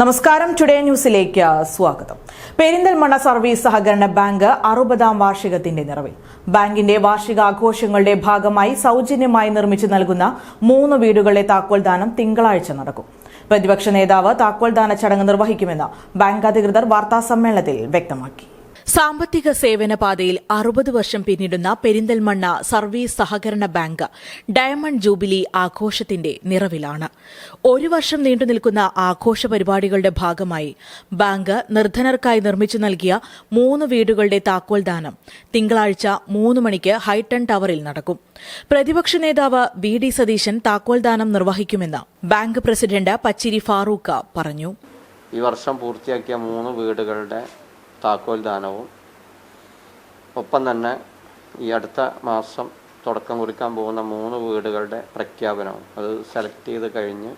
നമസ്കാരം. ടുഡേ ന്യൂസിലേക്ക് സ്വാഗതം. പെരിന്തൽമണ്ണ സർവീസ് സഹകരണ ബാങ്ക് അറുപതാം വാർഷികത്തിന്റെ നിറവിൽ. ബാങ്കിന്റെ വാർഷികാഘോഷങ്ങളുടെ ഭാഗമായി സൗജന്യമായി നിർമ്മിച്ചു നൽകുന്ന മൂന്ന് വീടുകളുടെ താക്കോൽദാനം തിങ്കളാഴ്ച നടക്കും. പ്രതിപക്ഷ നേതാവ് താക്കോൽദാന ചടങ്ങ് നിർവഹിക്കുമെന്ന് ബാങ്ക് അധികൃതർ വാർത്താസമ്മേളനത്തിൽ വ്യക്തമാക്കി. സാമ്പത്തിക സേവന പാതയിൽ അറുപത് വർഷം പിന്നിടുന്ന പെരിന്തൽമണ്ണ സർവീസ് സഹകരണ ബാങ്ക് ഡയമണ്ട് ജൂബിലി ആഘോഷത്തിന്റെ നിറവിലാണ്. ഒരു വർഷം നീണ്ടുനിൽക്കുന്ന ആഘോഷ പരിപാടികളുടെ ഭാഗമായി ബാങ്ക് നിർധനർക്കായി നിർമ്മിച്ചു നൽകിയ മൂന്ന് വീടുകളുടെ താക്കോൽദാനം തിങ്കളാഴ്ച മൂന്ന് മണിക്ക് ഹൈട്ടൺ ടവറിൽ നടക്കും. പ്രതിപക്ഷ നേതാവ് വി ഡി സതീശൻ താക്കോൽദാനം നിർവഹിക്കുമെന്ന് ബാങ്ക് പ്രസിഡന്റ് പച്ചിരി ഫാറൂഖ പറഞ്ഞു. ഈ വർഷം പൂർത്തിയാക്കിയ മൂന്ന് വീടുകളുടെ താക്കോൽ ദാനവും ഒപ്പം തന്നെ ഈ അടുത്ത മാസം തുടക്കം കുറിക്കാൻ പോകുന്ന മൂന്ന് വീടുകളുടെ പ്രഖ്യാപനവും. അത് സെലക്ട് ചെയ്ത് കഴിഞ്ഞ്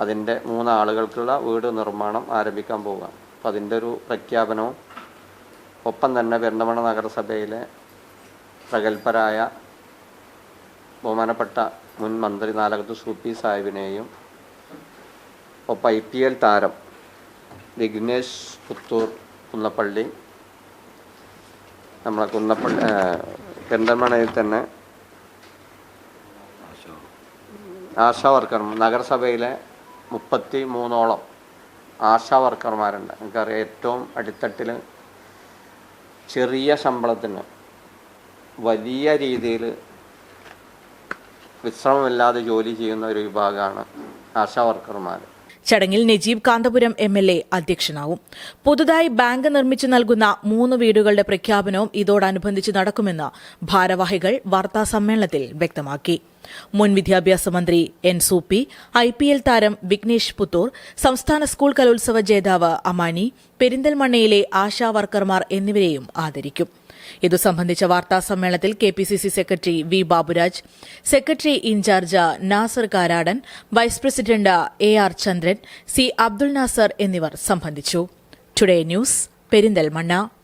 അതിന്റെ മൂന്ന് ആളുകൾക്കുള്ള വീട് നിർമ്മാണം ആരംഭിക്കാൻ പോവുക അപ്പം അതിന്റെ ഒരു പ്രഖ്യാപനവും ഒപ്പം തന്നെ പെരുന്തമണ നഗരസഭയിലെ പ്രഗത്ഭരായ ബഹുമാനപ്പെട്ട മുൻ മന്ത്രി നാലകത്ത് സൂപ്പി സാഹിബിനെയും ഒപ്പം ഐ പി എൽ താരം വിഘ്നേഷ് പുത്തൂർ കുന്നപ്പള്ളി. നമ്മളെ കുന്നപ്പള്ളി പെരിന്തൽമണയിൽ തന്നെ ആശാ വർക്കർ നഗരസഭയിലെ മുപ്പത്തി മൂന്നോളം ആശാ വർക്കർമാരുണ്ട്. നമുക്കറിയാം ഏറ്റവും അടിത്തട്ടിൽ ചെറിയ ശമ്പളത്തിന് വലിയ രീതിയിൽ വിശ്രമമില്ലാതെ ജോലി ചെയ്യുന്ന ഒരു വിഭാഗമാണ് ആശാ വർക്കർമാർ ചടങ്ങിൽ Najeeb Kanthapuram M L A അധ്യക്ഷനാവും പുതുതായി ബാങ്ക് നിർമ്മിച്ചു നൽകുന്ന മൂന്ന് വീടുകളുടെ പ്രഖ്യാപനവും ഇതോടനുബന്ധിച്ച് നടക്കുമെന്ന് ഭാരവാഹികൾ വാർത്താസമ്മേളനത്തിൽ വ്യക്തമാക്കി. മുൻ വിദ്യാഭ്യാസ മന്ത്രി N Soopy I P L താരം വിഘ്നേഷ് പുത്തൂർ സംസ്ഥാന സ്കൂൾ കലോത്സവ ജേതാവ് അമാനി പെരിന്തൽമണ്ണയിലെ ആശാ വർക്കർമാർ എന്നിവരെയും ആദരിക്കും. ഇതു സംബന്ധിച്ച വാർത്താ സമ്മേളനത്തിൽ K P C C secretary V Baburaj secretary in charge Nasar Karadan vice president A R Chandran C Abdul Nasar എന്നിവർ സംബന്ധിച്ചു. Today news Perinthalmanna.